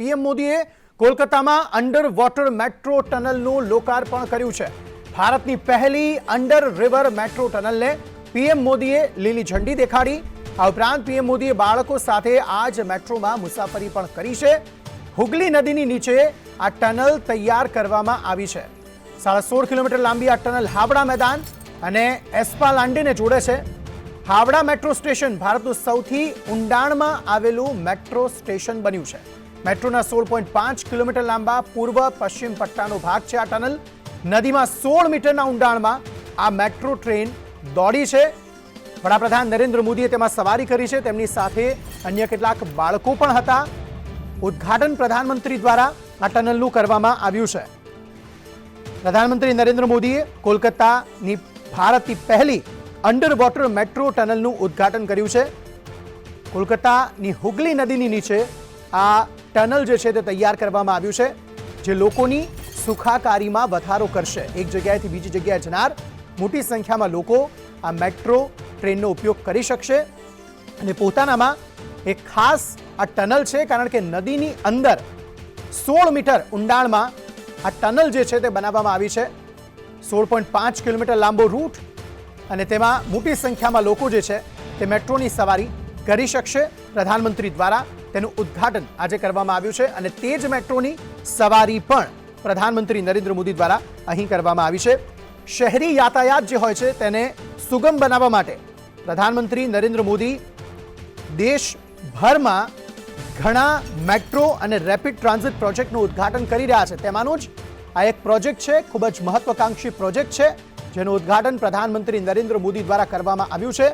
PM મોદીએ કોલકાતામાં under water metro ટનલનું લોકાર્પણ કર્યું છે. ભારતની પહેલી અંડર રિવર મેટ્રો ટનલને પીએમ મોદીએ લીલી ઝંડી દેખાડી. આ ઉપરાંત પીએમ મોદીએ બાળકો સાથે આ જ મેટ્રોમાં મુસાફરી પણ કરી છે. હુગલી નદીની નીચે આ ટનલ તૈયાર કરવામાં આવી છે. સાડા સોળ કિલોમીટર લાંબી આ ટનલ હાવડા મેદાન અને એસ્પા લાંડીને જોડે છે. હાવડા મેટ્રો સ્ટેશન ભારતનું સૌથી ઊંડાણમાં આવેલું મેટ્રો સ્ટેશન બન્યું છે. મેટ્રોના સોળ પોઈન્ટ પાંચ કિલોમીટર લાંબા પૂર્વ પશ્ચિમ પટ્ટાનો ભાગ છે આ ટનલ. નદીમાં સોળ મીટરના ઊંડાણમાં આ મેટ્રો ટ્રેન દોડી છે. વડાપ્રધાન નરેન્દ્ર મોદીએ તેમાં સવારી કરી છે. તેમની સાથે અન્ય કેટલાક બાળકો પણ હતા. ઉદ્ઘાટન પ્રધાનમંત્રી દ્વારા આ ટનલનું કરવામાં આવ્યું છે. પ્રધાનમંત્રી નરેન્દ્ર મોદીએ કોલકાતાની ભારતની પહેલી અંડર વોટર મેટ્રો ટનલનું ઉદ્ઘાટન કર્યું છે. કોલકાતાની હુગલી નદીની નીચે આ ટનલ જે છે તે તૈયાર કરવામાં આવ્યું છે, જે લોકોની સુખાકારીમાં વધારો કરશે. એક જગ્યાએથી બીજી જગ્યાએ જનાર મોટી સંખ્યામાં લોકો આ મેટ્રો ટ્રેનનો ઉપયોગ કરી શકશે અને પોતાનામાં એક ખાસ આ ટનલ છે, કારણ કે નદીની અંદર સોળ મીટર ઊંડાણમાં આ ટનલ જે છે તે બનાવવામાં આવી છે. સોળ પોઈન્ટ પાંચ કિલોમીટર લાંબો રૂટ અને તેમાં મોટી સંખ્યામાં લોકો જે છે તે મેટ્રોની સવારી કરી શકશે. પ્રધાનમંત્રી દ્વારા તેનું ઉદ્ઘાટન આજે કરવામાં આવ્યું છે અને તે જ મેટ્રોની સવારી પણ પ્રધાનમંત્રી નરેન્દ્ર મોદી દ્વારા અહીં કરવામાં આવી છે. શહેરી યાતાયાત જે હોય છે તેને સુગમ બનાવવા માટે પ્રધાનમંત્રી નરેન્દ્ર મોદી દેશભરમાં ઘણા મેટ્રો અને રેપિડ ટ્રાન્ઝિટ પ્રોજેક્ટનું ઉદ્ઘાટન કરી રહ્યા છે. તેમાંનો જ આ એક પ્રોજેક્ટ છે, ખૂબ જ મહત્વકાંક્ષી પ્રોજેક્ટ છે, જેનું ઉદ્ઘાટન પ્રધાનમંત્રી નરેન્દ્ર મોદી દ્વારા કરવામાં આવ્યું છે,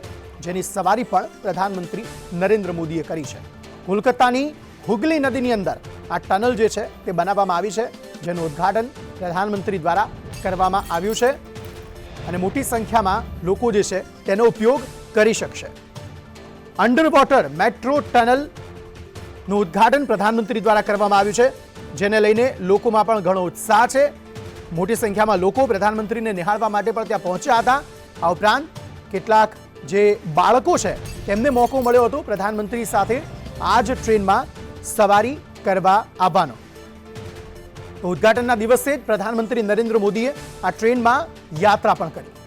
જેની સવારી પણ પ્રધાનમંત્રી નરેન્દ્ર મોદીએ કરી છે. કોલકાતાની હુગલી નદીની અંદર આ ટનલ જે છે તે બનાવવામાં આવી છે, જેનું ઉદ્ઘાટન પ્રધાનમંત્રી દ્વારા કરવામાં આવ્યું છે અને મોટી સંખ્યામાં લોકો જે છે તેનો ઉપયોગ કરી શકશે. અંડર વોટર મેટ્રો ટનલનું ઉદ્ઘાટન પ્રધાનમંત્રી દ્વારા કરવામાં આવ્યું છે, જેને લઈને લોકોમાં પણ ઘણો ઉત્સાહ છે. મોટી સંખ્યામાં લોકો પ્રધાનમંત્રીને નિહાળવા માટે પણ ત્યાં પહોંચ્યા હતા. આ ઉપરાંત કેટલાક જે બાળકો છે, તેમને મોકો મળ્યો હતો પ્રધાનમંત્રી સાથે આ જ ટ્રેનમાં સવારી કરવા આવવાનો. તો ઉદ્ઘાટનના દિવસે જ પ્રધાનમંત્રી નરેન્દ્ર મોદીએ આ ટ્રેનમાં યાત્રા પણ કરી.